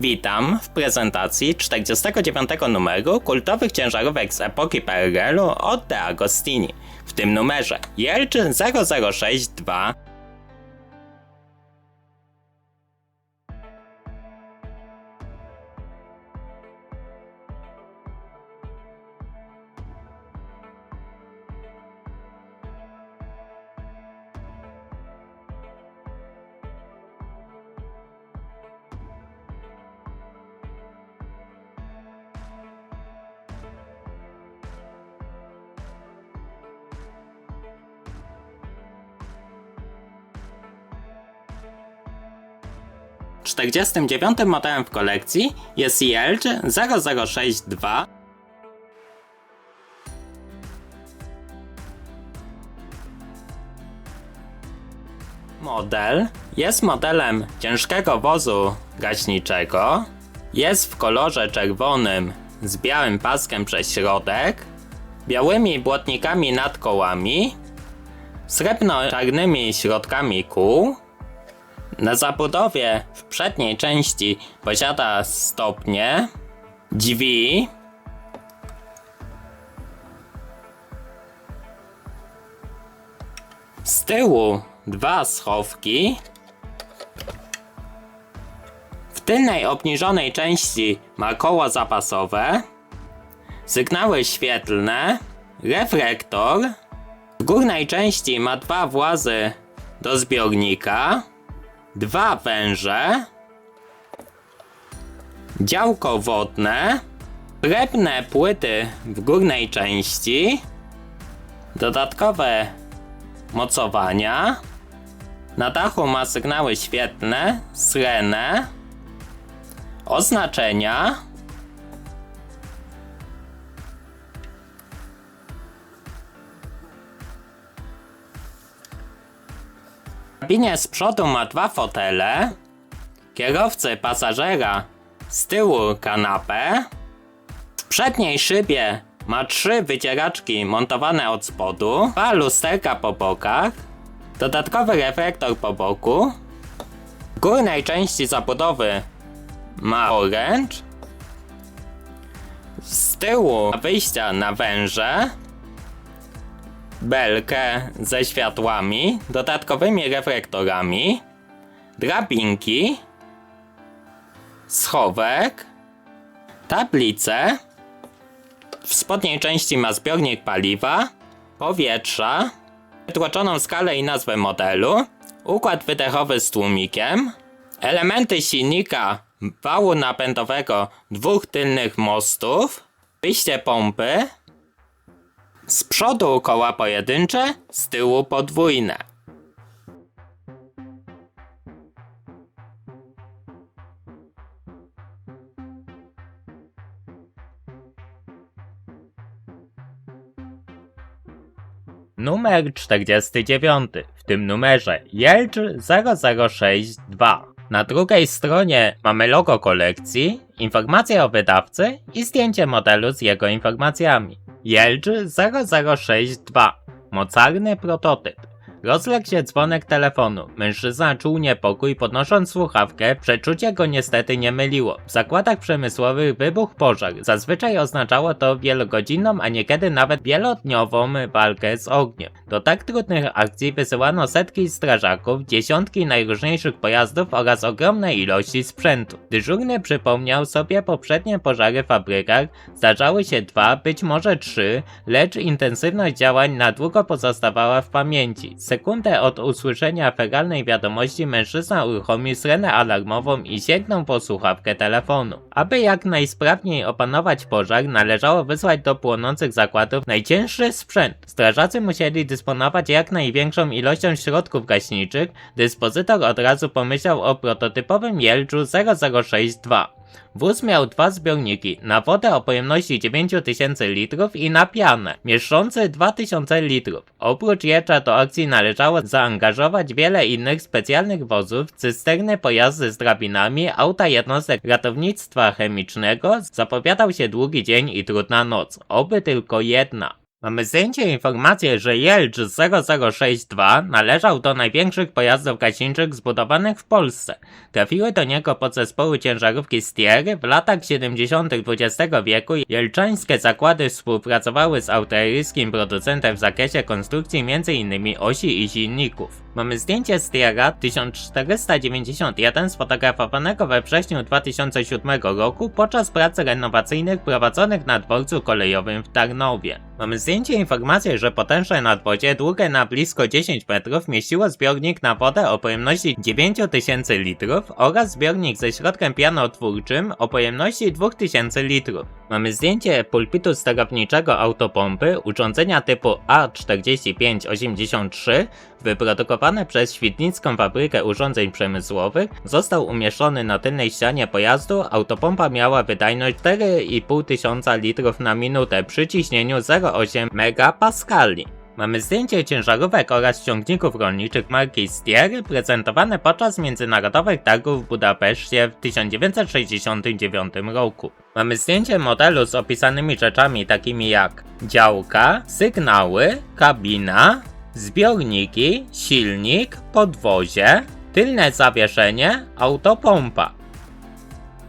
Witam w prezentacji 49 numeru kultowych ciężarówek z epoki PRL-u od De Agostini. W tym numerze Jelcz 0062 49 modelem w kolekcji jest Jelcz 0062 Model jest modelem ciężkiego wozu gaśniczego. Jest w kolorze czerwonym z białym paskiem przez środek, białymi błotnikami nad kołami, srebrno-czarnymi środkami kół. Na zabudowie w przedniej części posiada stopnie, drzwi, z tyłu dwa schowki, w tylnej obniżonej części ma koło zapasowe, sygnały świetlne, reflektor, w górnej części ma dwa włazy do zbiornika, dwa węże, działko wodne, srebrne płyty w górnej części, dodatkowe mocowania, na dachu ma sygnały świetne, syrene, oznaczenia, kabinie z przodu ma dwa fotele, kierowcy pasażera, z tyłu kanapę, w przedniej szybie ma trzy wycieraczki montowane od spodu, dwa lusterka po bokach, dodatkowy reflektor po boku, w górnej części zabudowy ma orange, z tyłu wyjścia na węże, belkę ze światłami, dodatkowymi reflektorami, drabinki, schowek, tablicę. W spodniej części ma zbiornik paliwa, powietrza, wytłoczoną skalę i nazwę modelu, układ wydechowy z tłumikiem, elementy silnika, wału napędowego dwóch tylnych mostów, wyjście pompy, z przodu koła pojedyncze, z tyłu podwójne. Numer 49. W tym numerze Jelcz 0062. Na drugiej stronie mamy logo kolekcji, informacje o wydawcy i zdjęcie modelu z jego informacjami. Jelcz 0062. Mocarny prototyp. Rozległ się dzwonek telefonu. Mężczyzna czuł niepokój podnosząc słuchawkę, przeczucie go niestety nie myliło. W zakładach przemysłowych wybuchł pożar. Zazwyczaj oznaczało to wielogodzinną, a niekiedy nawet wielodniową walkę z ogniem. Do tak trudnych akcji wysyłano setki strażaków, dziesiątki najróżniejszych pojazdów oraz ogromne ilości sprzętu. Dyżurny przypomniał sobie poprzednie pożary w fabrykach, zdarzały się dwa, być może trzy, lecz intensywność działań na długo pozostawała w pamięci. Sekundę od usłyszenia fegalnej wiadomości mężczyzna uruchomił syrenę alarmową i sięgnął po słuchawkę telefonu. Aby jak najsprawniej opanować pożar, należało wysłać do płonących zakładów najcięższy sprzęt. Strażacy musieli dysponować jak największą ilością środków gaśniczych. Dyspozytor od razu pomyślał o prototypowym Jelczu 0062. Wóz miał dwa zbiorniki, na wodę o pojemności 9000 litrów i na pianę, mieszczący 2000 litrów. Oprócz Jecza do akcji należało zaangażować wiele innych specjalnych wozów, cysterny, pojazdy z drabinami, auta jednostek ratownictwa chemicznego. Zapowiadał się długi dzień i trudna noc, oby tylko jedna. Mamy zdjęcie informację, że Jelcz 0062 należał do największych pojazdów gaśniczych zbudowanych w Polsce. Trafiły do niego podzespoły ciężarówki Stier. W latach 70. XX wieku jelczańskie zakłady współpracowały z autoryjskim producentem w zakresie konstrukcji m.in. osi i silników. Mamy zdjęcie Stiera 1491 sfotografowanego we wrześniu 2007 roku podczas prac renowacyjnych prowadzonych na dworcu kolejowym w Tarnowie. Mamy zdjęcie informacji, że potężne nadwozie długie na blisko 10 metrów mieściło zbiornik na wodę o pojemności 9000 litrów oraz zbiornik ze środkiem pianotwórczym o pojemności 2000 litrów. Mamy zdjęcie pulpitu sterowniczego autopompy urządzenia typu A4583 wyprodukowane przez Świdnicką Fabrykę Urządzeń Przemysłowych został umieszczony na tylnej ścianie pojazdu. Autopompa miała wydajność 4,5 tysiąca litrów na minutę przy ciśnieniu 0,8 megapaskali. Mamy zdjęcie ciężarówek oraz ciągników rolniczych marki Stier prezentowane podczas międzynarodowych targów w Budapeszcie w 1969 roku. Mamy zdjęcie modelu z opisanymi rzeczami takimi jak działka, sygnały, kabina, zbiorniki, silnik, podwozie, tylne zawieszenie, autopompa.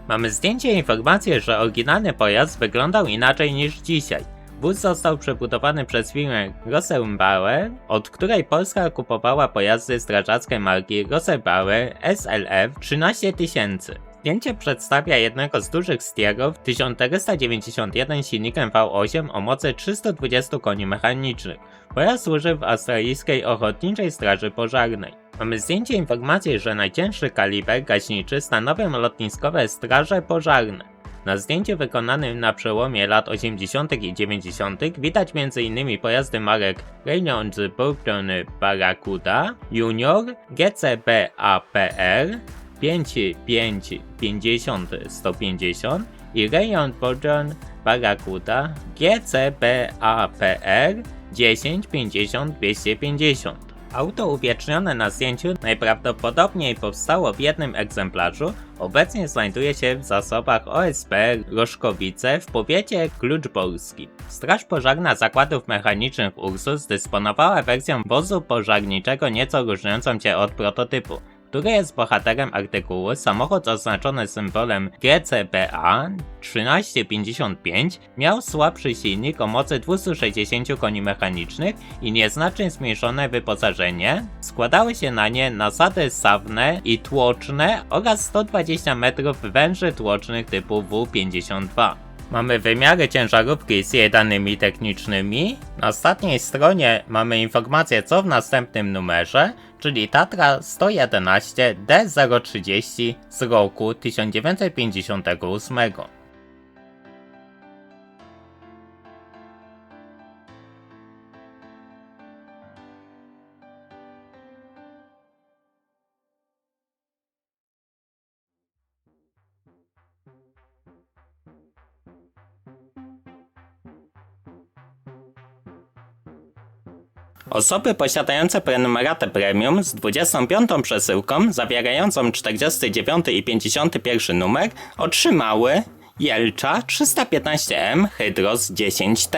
Mamy zdjęcie informację, że oryginalny pojazd wyglądał inaczej niż dzisiaj. Wóz został przebudowany przez firmę Rosenbauer, od której Polska kupowała pojazdy strażackie marki Rosenbauer SLF 13000. Zdjęcie przedstawia jednego z dużych stierów 1491 silnikiem V8 o mocy 320 koni mechanicznych. Pojazd służy w australijskiej Ochotniczej Straży Pożarnej. Mamy zdjęcie informacji, że najcięższy kaliber gaśniczy stanowią lotniskowe straże pożarne. Na zdjęciu wykonanym na przełomie lat 80. i 90. widać m.in. pojazdy marek Reynolds Bourbon Barracuda, Junior, GCB APR, 5550 150 i Rayon Bourbon Barracuda GCB APR 1050 250. Auto uwiecznione na zdjęciu najprawdopodobniej powstało w jednym egzemplarzu, obecnie znajduje się w zasobach OSP Roszkowice w powiecie kluczborskim. Straż Pożarna Zakładów Mechanicznych Ursus dysponowała wersją wozu pożarniczego nieco różniącą się od prototypu który jest bohaterem artykułu, samochód oznaczony symbolem GCBA 1355 miał słabszy silnik o mocy 260 koni mechanicznych i nieznacznie zmniejszone wyposażenie. Składały się na nie nasady sawne i tłoczne oraz 120 metrów węży tłocznych typu W52. Mamy wymiary ciężarówki z jej danymi technicznymi. Na ostatniej stronie mamy informację co w następnym numerze, czyli Tatra 111 D030 z roku 1958. Osoby posiadające prenumeratę premium z 25 przesyłką zawierającą 49 i 51 numer otrzymały Jelcza 315M Hydros 10T.